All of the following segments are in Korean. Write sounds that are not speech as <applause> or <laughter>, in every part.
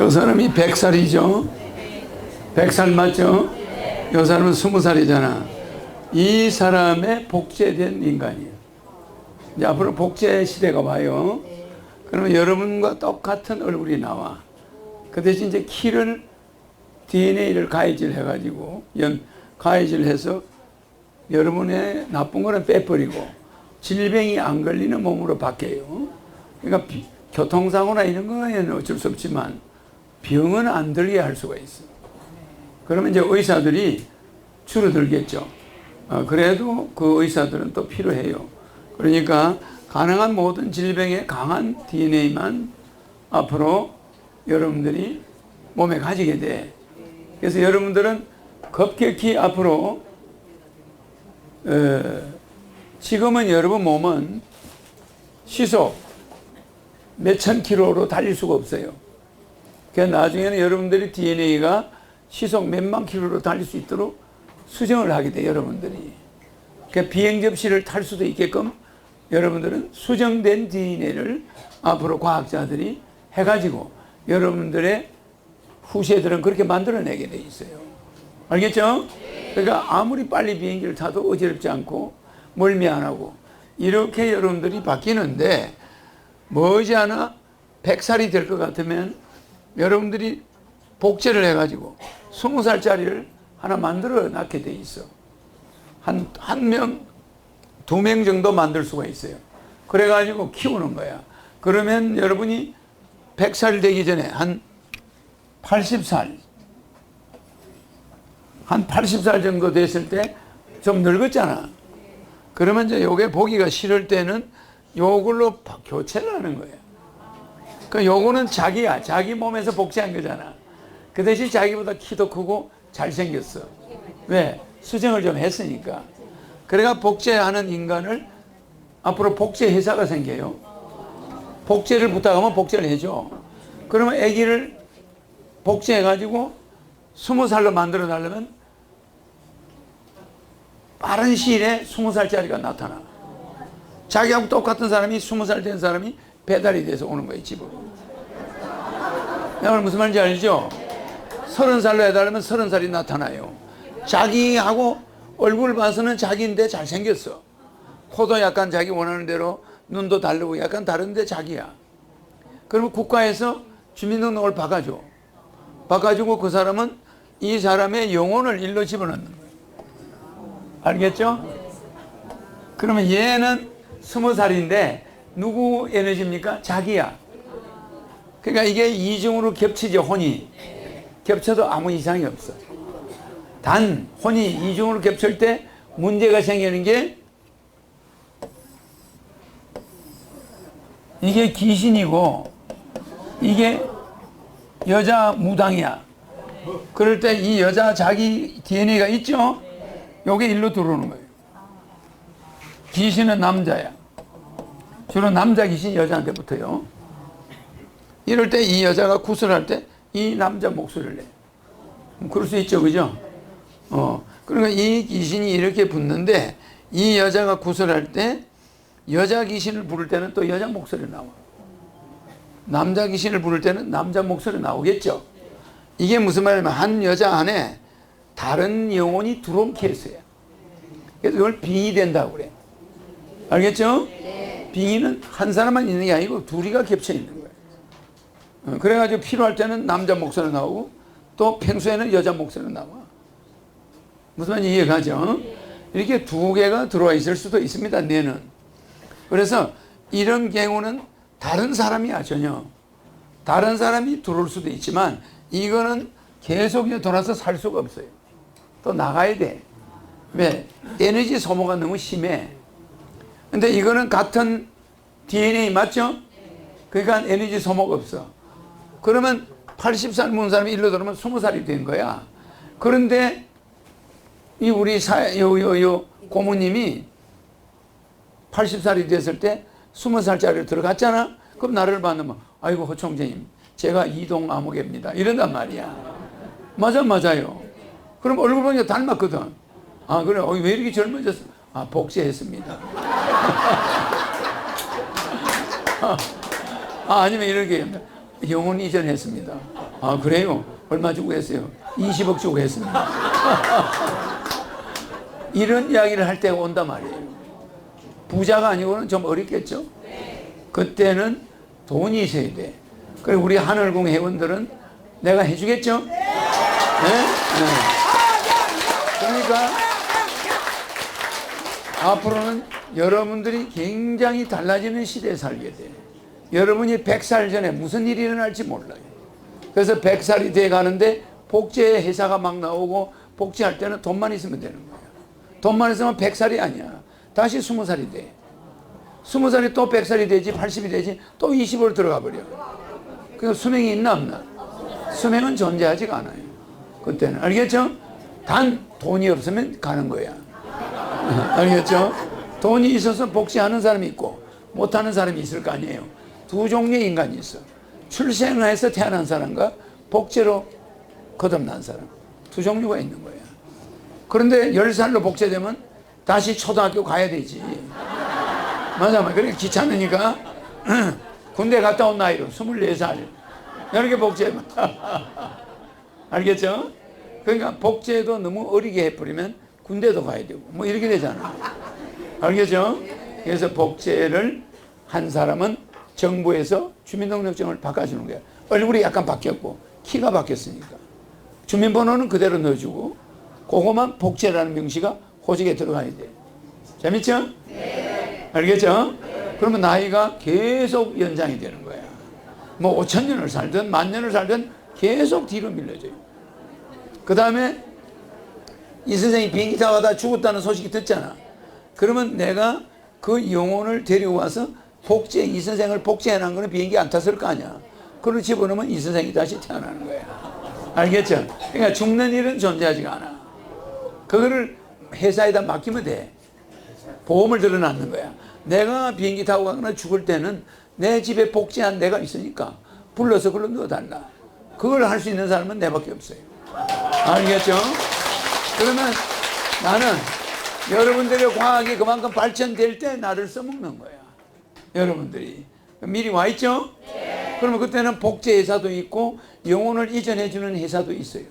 요 사람이 100살이죠. 100살 맞죠? 요 사람은 20살이잖아. 이 사람의 복제된 인간이에요. 이제 앞으로 복제 시대가 와요. 그러면 여러분과 똑같은 얼굴이 나와. 그 대신 이제 키를 DNA를 가해질 해가지고 연 가해질 해서 여러분의 나쁜 거는 빼버리고 질병이 안 걸리는 몸으로 바뀌어요. 그러니까 비- 교통사고나 이런 거에는 어쩔 수 없지만 병은 안 들게 할 수가 있어. 그러면 이제 의사들이 줄어들겠죠. 어, 그래도 그 의사들은 또 필요해요. 그러니까 가능한 모든 질병에 강한 DNA만 앞으로 여러분들이 몸에 가지게 돼. 그래서 여러분들은 급격히 앞으로 어, 지금은 여러분 몸은 시속 몇천 킬로로 달릴 수가 없어요. 그러니까 나중에는 여러분들이 DNA가 시속 몇만 킬로로 달릴 수 있도록 수정을 하게 돼 여러분들이. 그러니까 비행 접시를 탈 수도 있게끔 여러분들은 수정된 DNA를 앞으로 과학자들이 해가지고 여러분들의 후세들은 그렇게 만들어내게 돼 있어요. 알겠죠? 그러니까 아무리 빨리 비행기를 타도 어지럽지 않고 멀미 안 하고 이렇게 여러분들이 바뀌는데 머지않아 100살이 될 것 같으면 여러분들이 복제를 해가지고 20살짜리를 하나 만들어 놨게 돼 있어. 한, 한 명, 두 명 정도 만들 수가 있어요. 그래가지고 키우는 거야. 그러면 여러분이 100살 되기 전에 한 80살, 한 80살 정도 됐을 때 좀 늙었잖아. 그러면 이제 요게 보기가 싫을 때는 요걸로 바- 교체를 하는 거야. 그 요거는 자기야. 자기 몸에서 복제한 거잖아. 그 대신 자기보다 키도 크고 잘생겼어. 왜? 수정을 좀 했으니까. 그래가 복제하는 인간을 앞으로 복제 회사가 생겨요. 복제를 부탁하면 복제를 해줘. 그러면 아기를 복제해가지고 스무 살로 만들어 달라면 빠른 시일에 스무 살짜리가 나타나. 자기하고 똑같은 사람이 스무 살 된 사람이 배달이 돼서 오는 거예요, 집으로. 오늘 무슨 말인지 알죠? 서른 살로 해달라면 서른 살이 나타나요. 자기하고 얼굴 봐서는 자기인데 잘생겼어. 코도 약간 자기 원하는 대로 눈도 다르고 약간 다른데 자기야. 그러면 국가에서 주민등록을 바꿔줘. 바꿔주고 그 사람은 이 사람의 영혼을 일로 집어넣는 거예요. 알겠죠? 그러면 얘는 스무 살인데 누구 에너지입니까? 자기야. 그러니까 이게 이중으로 겹치죠, 혼이. 겹쳐도 아무 이상이 없어. 단, 혼이 이중으로 겹칠 때 문제가 생기는 게 이게 귀신이고 이게 여자 무당이야. 그럴 때 이 여자 자기 DNA가 있죠? 요게 일로 들어오는 거예요. 귀신은 남자야. 주로 남자 귀신 여자한테 붙어요. 이럴 때 이 여자가 구슬할 때 이 남자 목소리를 내. 그럴 수 있죠, 그죠? 어, 그러니까 이 귀신이 이렇게 붙는데 이 여자가 구슬할 때 여자 귀신을 부를 때는 또 여자 목소리 나와. 남자 귀신을 부를 때는 남자 목소리 나오겠죠. 이게 무슨 말이냐면 한 여자 안에 다른 영혼이 들어온 케이스야. 그래서 이걸 빙이 된다고 그래. 알겠죠? 빙의는 한 사람만 있는 게 아니고 둘이가 겹쳐 있는 거예요. 어, 그래가지고 필요할 때는 남자 목소리 나오고 또 평소에는 여자 목소리 나와. 무슨 말인지 이해가죠? 이렇게 두 개가 들어와 있을 수도 있습니다, 뇌는. 그래서 이런 경우는 다른 사람이야, 전혀. 다른 사람이 들어올 수도 있지만 이거는 계속 돌아서 살 수가 없어요. 또 나가야 돼. 왜? 에너지 소모가 너무 심해. 근데 이거는 같은 DNA 맞죠? 그러니까 에너지 소모가 없어. 그러면 80살 문 사람이 일로 들어오면 20살이 된 거야. 그런데 이 우리 사, 요, 요, 요 고모님이 80살이 됐을 때 20살짜리로 들어갔잖아? 그럼 나를 만나면, 아이고, 허총재님, 제가 이동 암흑입니다. 이런단 말이야. 맞아, 맞아요. 그럼 얼굴 보니까 닮았거든. 아, 그래. 어, 왜 이렇게 젊어졌어? 아, 복제했습니다. 아, 아니면 이렇게 영혼 이전했습니다. 아, 그래요? 얼마 주고 했어요? 20억 주고 했습니다. 이런 이야기를 할 때가 온단 말이에요. 부자가 아니고는 좀 어렵겠죠? 그때는 돈이 있어야 돼. 그리고 우리 하늘궁 회원들은 내가 해주겠죠? 네? 네. 그러니까 앞으로는 여러분들이 굉장히 달라지는 시대에 살게 돼. 여러분이 100살 전에 무슨 일이 일어날지 몰라요. 그래서 100살이 돼 가는데 복제 회사가 막 나오고 복제할 때는 돈만 있으면 되는 거예요. 돈만 있으면 100살이 아니야. 다시 20살이 돼. 20살이 또 100살이 되지 80이 되지 또 20을 들어가 버려. 그 수명이 있나 없나? 수명은 존재하지가 않아요. 그때는 알겠죠? 단 돈이 없으면 가는 거야. <laughs> 알겠죠? 돈이 있어서 복지하는 사람이 있고 못하는 사람이 있을 거 아니에요. 두 종류의 인간이 있어. 출생해서 태어난 사람과 복제로 거듭난 사람. 두 종류가 있는 거야. 그런데 10살로 복제되면 다시 초등학교 가야 되지. 맞아, 맞아. 그러니까 귀찮으니까 <clears throat> 군대 갔다 온 나이로 24살. 이렇게 복제. <laughs> 알겠죠? 그러니까 복제도 너무 어리게 해버리면 군대도 가야 되고 뭐 이렇게 되잖아. 알겠죠? 그래서 복제를 한 사람은 정부에서 주민등록증을 바꿔주는 거야. 얼굴이 약간 바뀌었고 키가 바뀌었으니까. 주민번호는 그대로 넣어주고 그거만 복제라는 명시가 호직에 들어가야 돼. 재밌죠? 네. 알겠죠? 그러면 나이가 계속 연장이 되는 거야. 뭐 5천 년을 살든 만 년을 살든 계속 뒤로 밀려져요. 그 다음에 이 선생이 비행기 타고 가다 죽었다는 소식이 듣잖아. 그러면 내가 그 영혼을 데려와서 복제, 이 선생을 복제해놓은 거는 비행기 안 탔을 거 아니야. 그걸 집어넣으면 이 선생이 다시 태어나는 거야. 알겠죠? 그러니까 죽는 일은 존재하지가 않아. 그거를 회사에다 맡기면 돼. 보험을 들어놨는 거야. 내가 비행기 타고 가거나 죽을 때는 내 집에 복제한 내가 있으니까 불러서 그걸 넣어달라. 그걸 할 수 있는 사람은 내밖에 없어요. 알겠죠? 그러면 나는 여러분들의 과학이 그만큼 발전될 때 나를 써먹는 거야. 여러분들이. 미리 와 있죠? 그러면 그때는 복제 회사도 있고 영혼을 이전해주는 회사도 있어요.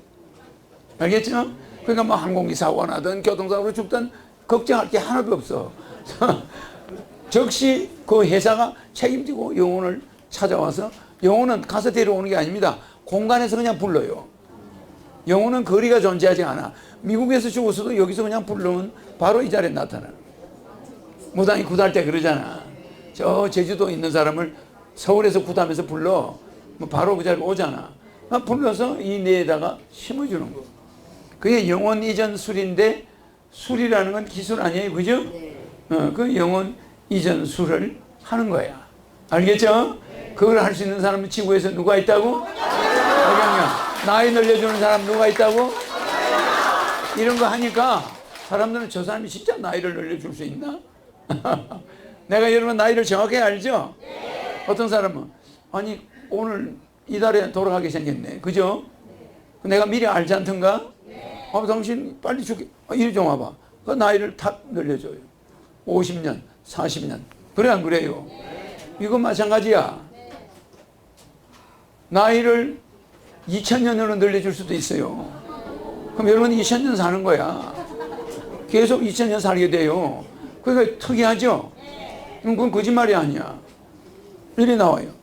알겠죠? 그러니까 뭐 항공기 사고가 나든 교통사고로 죽든 걱정할 게 하나도 없어. <laughs> 즉시 그 회사가 책임지고 영혼을 찾아와서 영혼은 가서 데려오는 게 아닙니다. 공간에서 그냥 불러요. 영혼은 거리가 존재하지 않아. 미국에서 죽었어도 여기서 그냥 부르면 바로 이 자리에 나타나는 거야. 무당이 굿할 때 그러잖아. 저 제주도에 있는 사람을 서울에서 굿하면서 불러. 뭐 바로 그 자리에 오잖아. 막 불러서 이 뇌에다가 심어주는 거. 그게 영혼 이전 술인데 술이라는 건 기술 아니에요. 그죠? 어, 그 영혼 이전 술을 하는 거야. 알겠죠? 그걸 할 수 있는 사람은 지구에서 누가 있다고? 박영경. 나이 늘려주는 사람 누가 있다고? 이런 거 하니까 사람들은 저 사람이 진짜 나이를 늘려줄 수 있나? <laughs> 내가 여러분 나이를 정확히 알죠? 어떤 사람은 아니 오늘 이달에 돌아가게 생겼네. 그죠? 내가 미리 알지 않던가? 아, 당신 빨리 죽게. 아, 이리 좀 와봐. 그 나이를 탁 늘려줘요. 50년, 40년. 그래, 안 그래요? 이건 마찬가지야. 나이를 2000년으로 늘려줄 수도 있어요. 그럼 여러분 2000년 사는 거야. 계속 2000년 살게 돼요. 그러니까 특이하죠? 그건 거짓말이 아니야. 이리 나와요.